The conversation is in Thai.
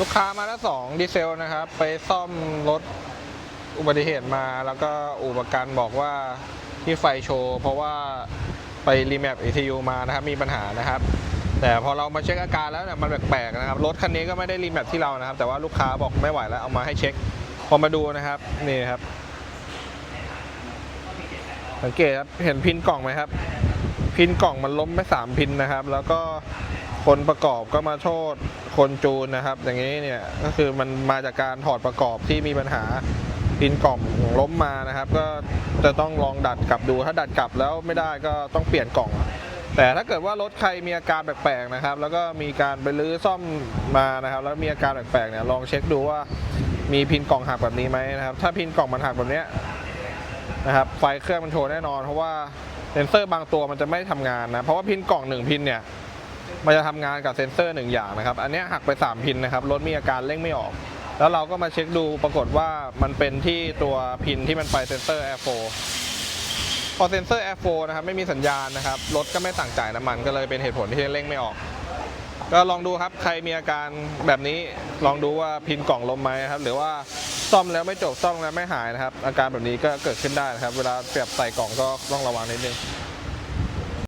ลูกค้ามาแล้วสองดีเซลนะครับ ไปซ่อมรถอุบัติเหตุมาแล้วก็อู่ประกันบอกว่าที่ไฟโชว์ เพราะว่าไปรีแมป ECU มานะครับ มีปัญหานะครับ แต่พอเรามาเช็คอาการแล้วเนี่ยมันแปลกๆนะครับ รถคันนี้ก็ไม่ได้รีแมปที่เรานะครับ แต่ว่าลูกค้าบอกไม่ไหวแล้วเอามาให้เช็ค พอมาดูนะครับ นี่ครับ สังเกตครับ เห็นพินกล่องไหมครับ พินกล่องมันล้มไปสามพินนะครับ แล้วก็ คนประกอบก็มาโทษคนจูนนะครับ อย่างนี้เนี่ยก็คือมันมาจากการถอดประกอบที่มีปัญหาพินกล่องล้มมานะครับ ก็จะต้องลองดัดกลับดู ถ้าดัดกลับแล้วไม่ได้ก็ต้องเปลี่ยนกล่อง แต่ถ้าเกิดว่ารถใครมีอาการแปลกๆนะครับ แล้วก็มีการไปรื้อซ่อมมานะครับ แล้วมีอาการแปลกๆเนี่ยลองเช็คดูว่ามีพินกล่องหักแบบนี้ไหมนะครับ ถ้าพินกล่องมันหักแบบเนี้ยนะครับไฟเครื่องมันโชว์แน่นอน เพราะว่าเซนเซอร์บางตัวมันจะไม่ทำงานนะเพราะว่าพินกล่องหนึ่งพินเนี่ย มันจะทำงานกับเซนเซอร์หนึ่งอย่างนะครับ อันนี้หักไป 3 พินนะครับ รถมีอาการเร่งไม่ออก แล้วเราก็มาเช็คดูปรากฏว่ามันเป็นที่ตัวพินที่มันไปเซนเซอร์แอร์โฟพอเซนเซอร์แอร์โฟนะครับไม่มีสัญญาณนะครับ รถก็ไม่ต่งจ่ายน้ำมันก็เลยเป็นเหตุผลที่เร่งไม่ออก ก็ลองดูครับ ใครมีอาการแบบนี้ ลองดูว่าพินกล่องลมไหมครับ หรือว่าซ่อมแล้วไม่จบซ่อมแล้วไม่หายนะครับ อาการแบบนี้ก็เกิดขึ้นได้นะครับ เวลาเปรียบใส่กล่องก็ต้องระวังนิดนึง